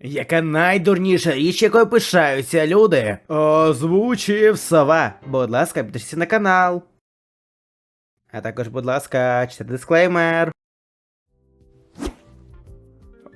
Яка найдурніша річ, якою пишаються люди? Озвучив сова. Будь ласка, підпишіться на канал. А також, будь ласка, читайте дисклеймер.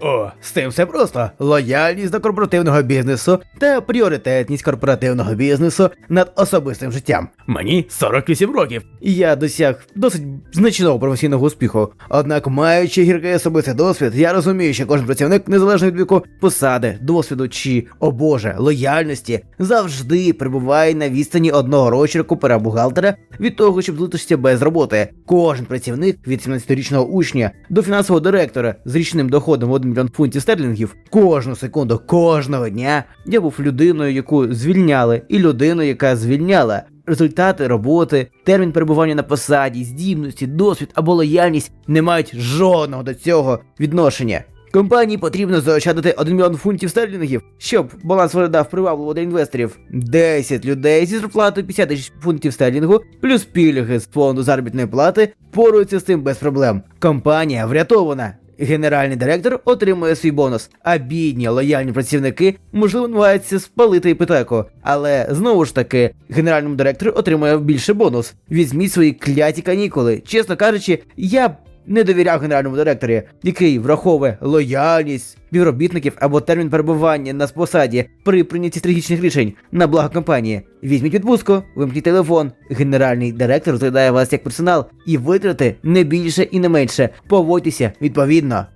О, з цим все просто. Лояльність до корпоративного бізнесу та пріоритетність корпоративного бізнесу над особистим життям. Мені 48 років, я досяг досить значного професійного успіху. Однак, маючи гіркий особистий досвід, я розумію, що кожен працівник, незалежно від віку, посади, досвіду чи, о боже, лояльності, завжди перебуває на відстані одного розчерку пера бухгалтера від того, щоб залишитися без роботи. Кожен працівник від 17-річного учня до фінансового директора з річним доходом в 1 мільйон фунтів стерлінгів кожну секунду, кожного дня я був людиною, яку звільняли, і людиною, яка звільняла. Результати роботи, термін перебування на посаді, здібності, досвід або лояльність не мають жодного до цього відношення. Компанії потрібно заощадити 1 мільйон фунтів стерлінгів, щоб баланс виглядав привабливо для інвесторів. 10 людей зі зарплатою 50 тисяч фунтів стерлінгу, плюс пільги з фонду заробітної плати, поруються з цим без проблем. Компанія врятована. Генеральний директор отримує свій бонус, а бідні лояльні працівники можливо намагаються спалити іпотеку. Але знову ж таки, генеральному директору отримує більше бонус. Візьміть свої кляті канікули. Чесно кажучи, я не довіряв генеральному директорі, який враховує лояльність співробітників або термін перебування на посаді при прийнятті стратегічних рішень на благо компанії. Візьміть відпустку, вимкніть телефон. Генеральний директор розглядає вас як персонал і витрати не більше і не менше. Поводьтеся відповідно.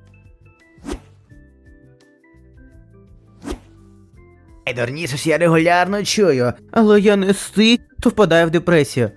Найдурніше ж я регулярно чую, але я не стий, то впадаю в депресію.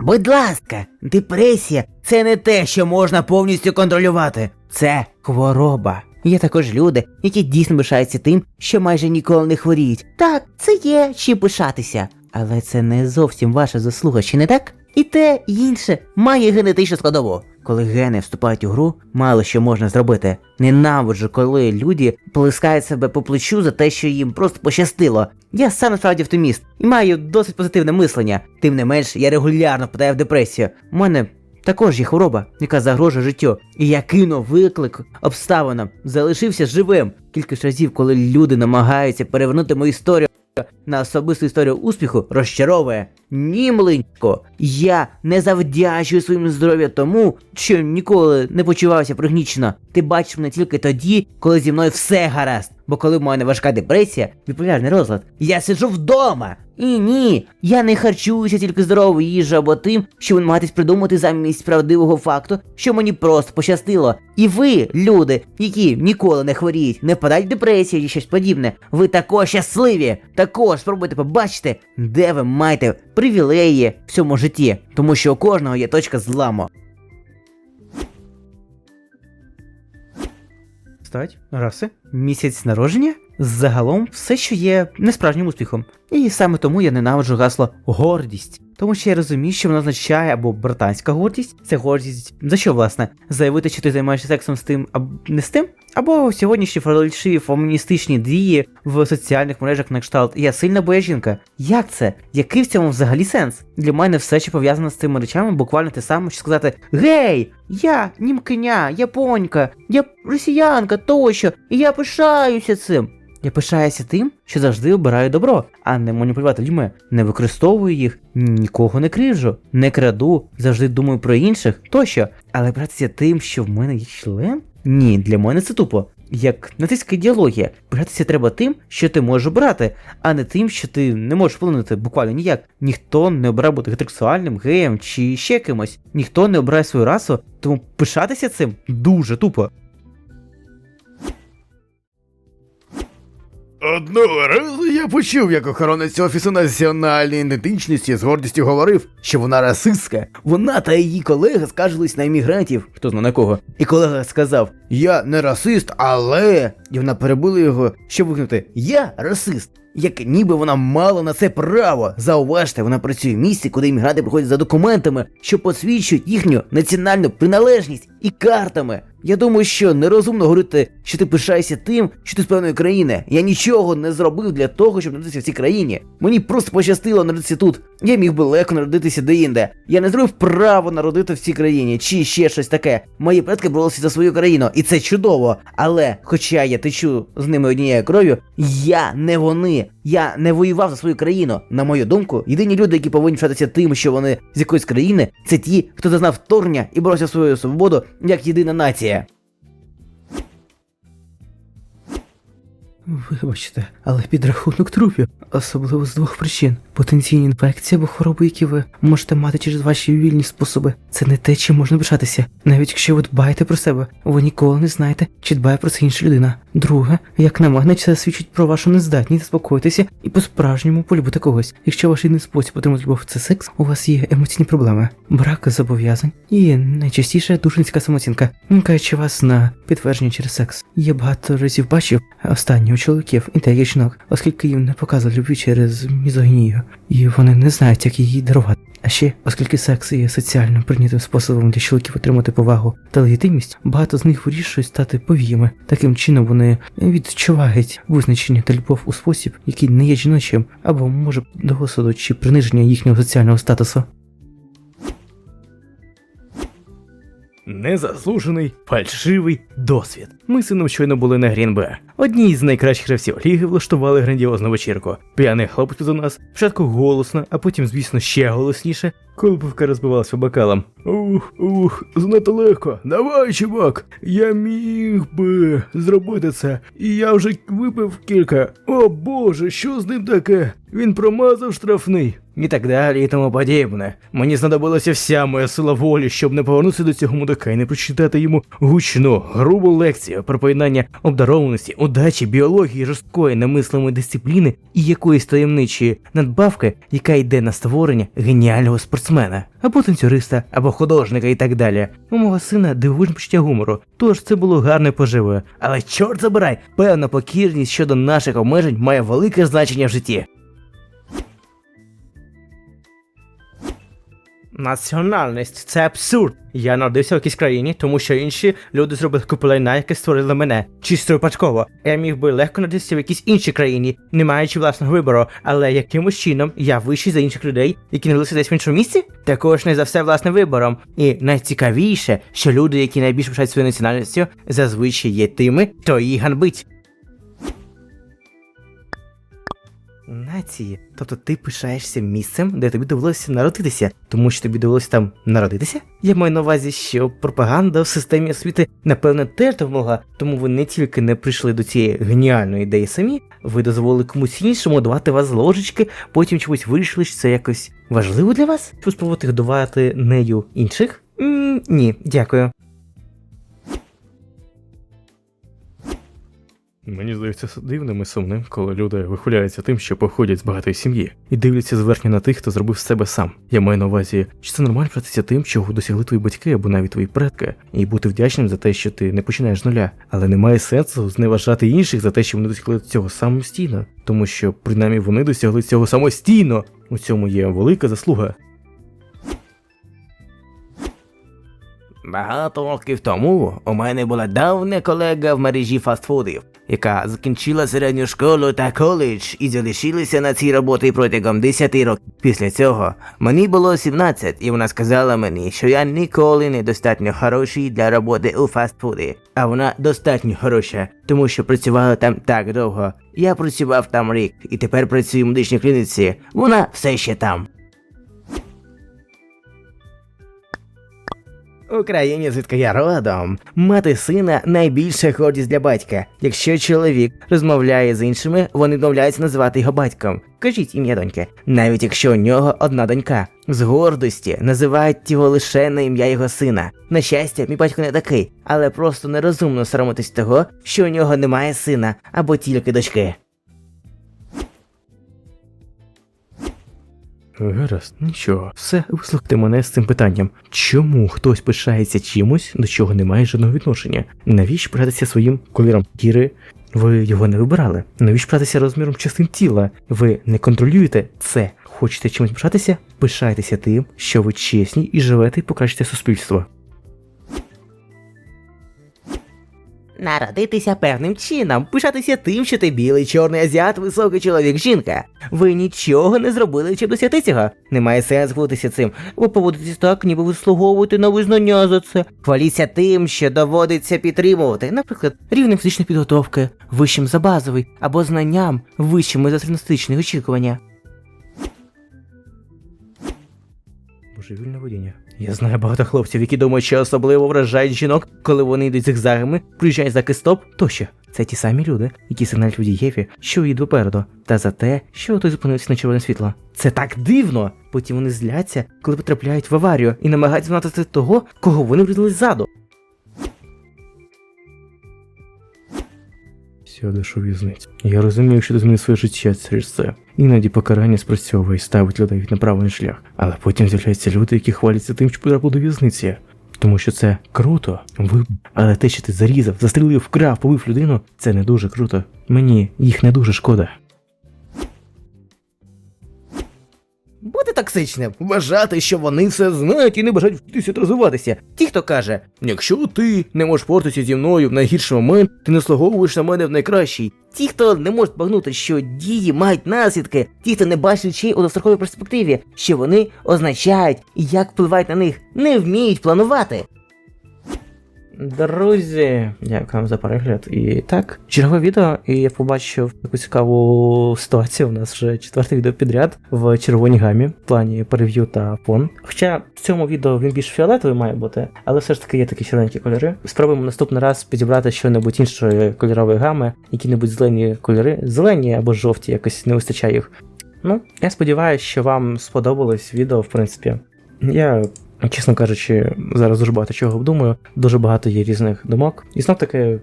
Будь ласка, депресія це не те, що можна повністю контролювати. Це хвороба. Є також люди, які дійсно пишаються тим, що майже ніколи не хворіють. Так, це є чим пишатися. Але це не зовсім ваша заслуга, чи не так? І те, інше має генетичну складову. Коли гени вступають у гру, мало що можна зробити. Ненавиджу, коли люди плескають себе по плечу за те, що їм просто пощастило. Я сам насправді оптиміст і маю досить позитивне мислення. Тим не менш, я регулярно впадаю в депресію. У мене також є хвороба, яка загрожує життю. І я кинув виклик обставинам, залишився живим. Кілька разів, коли люди намагаються перевернути мою історію на особисту історію успіху, розчаровує. Ні, млинько, я не завдячую своїм здоров'я тому, що ніколи не почувався пригнічено. Ти бачиш мене тільки тоді, коли зі мною все гаразд. Бо коли в мене важка депресія, біполярний розлад, я сиджу вдома. І ні, я не харчуюся тільки здоровою їжею або тим, що ви намагаєтесь придумати замість правдивого факту, що мені просто пощастило. І ви, люди, які ніколи не хворіють, не впадають в депресію чи щось подібне, ви також щасливі. Також спробуйте побачити, де ви маєте привілеї в цьому житті, тому що у кожного є точка зламу. Стать, раси, місяць народження? Загалом все, що є несправжнім успіхом. І саме тому я ненавиджу гасло гордість. Тому що я розумію, що воно означає або британська гордість, це гордість за що, власне? Заявити, що ти займаєшся сексом з тим або не з тим? Або сьогоднішні фальшиві феміністичні дії в соціальних мережах на кшталт Я сильна, бо я жінка. Як це? Який в цьому взагалі сенс? Для мене все, що пов'язано з цими речами, буквально те саме, що сказати: Гей, я німкиня, японька, я росіянка тощо, і я пишаюся цим. Я пишаюся тим, що завжди обираю добро, а не маніпулювати людьми. Не використовую їх, нікого не кривжу, не краду, завжди думаю про інших тощо. Але братися тим, що в мене є член? Ні, для мене це тупо. Як нацистська ідеологія, братися треба тим, що ти можеш обрати, а не тим, що ти не можеш вплинути буквально ніяк. Ніхто не обирає бути гетеросексуальним, геєм чи ще кимось. Ніхто не обирає свою расу, тому пишатися цим дуже тупо. Одного разу я почув, як охоронець офісу національної ідентичності з гордістю говорив, що вона расистська. Вона та її колега скаржились на іммігрантів, хто знає на кого. І колега сказав: Я не расист, але. І вона перебила його, щоб вигнути Я расист. Як ніби вона мала на це право. Зауважте, вона працює в місці, куди іммігранти приходять за документами, що посвідчують їхню національну приналежність і картами. Я думаю, що нерозумно говорити, що ти пишаєшся тим, що ти з певної країни. Я нічого не зробив для того, щоб народитися в цій країні. Мені просто пощастило народитися тут. Я міг би легко народитися деінде. Я не зробив право народити в цій країні, чи ще щось таке. Мої предки боролися за свою країну, і це чудово. Але, хоча я течу з ними однією кров'ю. Я не вони. Я не воював за свою країну. На мою думку, єдині люди, які повинні вчатися тим, що вони з якоїсь країни, це ті, хто зазнав вторгнення і боровся свою свободу як єдина нація. Вибачте, але підрахунок трупів, особливо з двох причин: потенційні інфекції або хвороби, які ви можете мати через ваші вільні способи. Це не те, чим можна пишатися. Навіть якщо ви дбаєте про себе, ви ніколи не знаєте, чи дбає про це інша людина. Друге, як на мене, це свідчить про вашу нездатність заспокоїтися і по-справжньому полюбити когось. Якщо ваш єдиний спосіб отримати любов це секс, у вас є емоційні проблеми, брак зобов'язань і найчастіше дуже низька самооцінка, Кажучи вас на підтвердження через секс. Я багато разів бачив останніх чоловіків і деяких жінок, оскільки їм не показують любві через мізогінію, і вони не знають, як її дарувати. А ще, оскільки секс є соціально прийнятим способом для чоловіків отримати повагу та легітимність, багато з них вирішують стати повіями. Таким чином вони відчувають визначення та любов у спосіб, який не є жіночим, або може до осуду чи приниження їхнього соціального статусу. Незаслужений фальшивий досвід. Ми сином щойно були на Грінбе. Одні з найкращих гравців ліги влаштували грандіозну вечірку. П'яний хлопець до нас, спочатку голосно, а потім, звісно, ще голосніше, коли пивка розбивалася бокалом. Ух, ух, занадто легко. Давай, чувак. Я міг би зробити це. І я вже випив кілька. О боже, що з ним таке? Він промазав штрафний. І так далі, і тому подібне. Мені знадобилася вся моя сила волі, щоб не повернутися до цього мудака і не прочитати йому гучну, грубу лекцію про поєднання обдарованості, удачі, біології, жорсткої немислимої дисципліни і якоїсь таємничої надбавки, яка йде на створення геніального спортсмена, або танцюриста, або художника і так далі. У мого сина дивовижне почуття гумору, тож це було гарною поживою. Але чорт забирай, певна покірність щодо наших обмежень має велике значення в житті. Національність це абсурд. Я народився в якійсь країні, тому що інші люди зробили купу яке створили мене. Чисто випадково. Я міг би легко народитися в якійсь іншій країні, не маючи власного вибору, але якимось чином я вищий за інших людей, які народилися десь в іншому місці, також не за все власним вибором. І найцікавіше, що люди, які найбільше вважають своєю національністю, зазвичай є тими, хто її ганбить. Нації, тобто ти пишаєшся місцем, де тобі довелося народитися, тому що тобі довелося там народитися? Я маю на увазі, що пропаганда в системі освіти, напевне, теж допомогла, тому ви не тільки не прийшли до цієї геніальної ідеї самі, ви дозволили комусь іншому давати вас з ложечки, потім чомусь вирішили, що це якось важливо для вас, щоб спробувати годувати нею інших? м ні, дякую. Мені здається дивним і сумним, коли люди вихваляються тим, що походять з багатої сім'ї, і дивляться зверхньо на тих, хто зробив себе сам. Я маю на увазі, чи це нормально братися тим, чого досягли твої батьки або навіть твої предки, і бути вдячним за те, що ти не починаєш з нуля. Але немає сенсу зневажати інших за те, що вони досягли цього самостійно, тому що принаймні вони досягли цього самостійно. У цьому є велика заслуга. Багато років тому у мене була давня колега в мережі фастфудів, яка закінчила середню школу та коледж і залишилася на цій роботі протягом 10 років. Після цього мені було 17, і вона сказала мені, що я ніколи не достатньо хороший для роботи у фастфуді, а вона достатньо хороша, тому що працювала там так довго. Я працював там рік і тепер працюю в медичній клініці. Вона все ще там. У звідки я родом, мати сина найбільша гордість для батька. Якщо чоловік розмовляє з іншими, вони відмовляються називати його батьком. Кажіть ім'я доньки, навіть якщо у нього одна донька. З гордості називають його лише на ім'я його сина. На щастя, мій батько не такий, але просто нерозумно соромитись того, що у нього немає сина або тільки дочки. Гаразд, нічого, все, вислухайте мене з цим питанням. Чому хтось пишається чимось, до чого не має жодного відношення? Навіщо пишатися своїм кольором шкіри? Ви його не вибирали. Навіщо пишатися розміром частин тіла? Ви не контролюєте це. Хочете чимось пишатися? Пишайтеся тим, що ви чесні і живете і покращите суспільство. Народитися певним чином, пишатися тим, що ти білий, чорний азіат, високий чоловік, жінка. Ви нічого не зробили, щоб досягти цього. Немає сенсу хвалитися цим. Ви поводитесь так, ніби ви слуговуєте на визнання за це. Хваліться тим, що доводиться підтримувати, наприклад, рівнем фізичної підготовки, вищим за базовий, або знанням вищими за середньостатичні очікування. Божевільне водіння. Я знаю багато хлопців, які думають, що особливо вражають жінок, коли вони йдуть зигзагами, приїжджають за кистоп тощо. Це ті самі люди, які сигналять водієві, що їде попереду, та за те, що той зупинився на червоне світло. Це так дивно! Потім вони зляться, коли потрапляють в аварію і намагаються знати того, кого вони врізали ззаду. Сядеш у в'язницю. Я розумію, що ти змінив своє життя через це. Іноді покарання спрацьовує і ставить людей на правильний шлях. Але потім з'являються люди, які хваляться тим, що потрапили до в'язниці. Тому що це круто, ви. Але те, що ти зарізав, застрелив, вкрав, побив людину, це не дуже круто. Мені їх не дуже шкода. Бути токсичним, вважати, що вони все знають і не бажають вчитися розвиватися. Ті, хто каже, якщо ти не можеш портитися зі мною в найгірший момент, ти не слуговуєш на мене в найкращий. Ті, хто не можуть збагнути, що дії мають наслідки, ті, хто не бачить речей у достроковій перспективі, що вони означають і як впливають на них, не вміють планувати. Друзі, дякую вам за перегляд. І так, чергове відео, і я побачив таку цікаву ситуацію. У нас вже четверте відео підряд в червоній гамі в плані прев'ю та фон. Хоча в цьому відео він більш фіолетовий має бути, але все ж таки є такі червоненькі кольори. Спробуємо наступний раз підібрати що-небудь іншої кольорової гами, які-небудь зелені кольори, зелені або жовті, якось не вистачає їх. Ну, я сподіваюся, що вам сподобалось відео, в принципі. Я Чесно кажучи, зараз дуже багато чого обдумую, дуже багато є різних думок. І знов таки,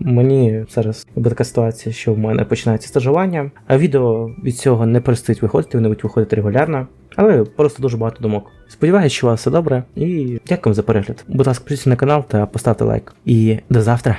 мені зараз буде така ситуація, що в мене починається стажування, а відео від цього не перестають виходити, вони будуть виходити регулярно, але просто дуже багато думок. Сподіваюсь, що у вас все добре, і дякую за перегляд. Будь ласка, підпишіться на канал та поставте лайк. І до завтра.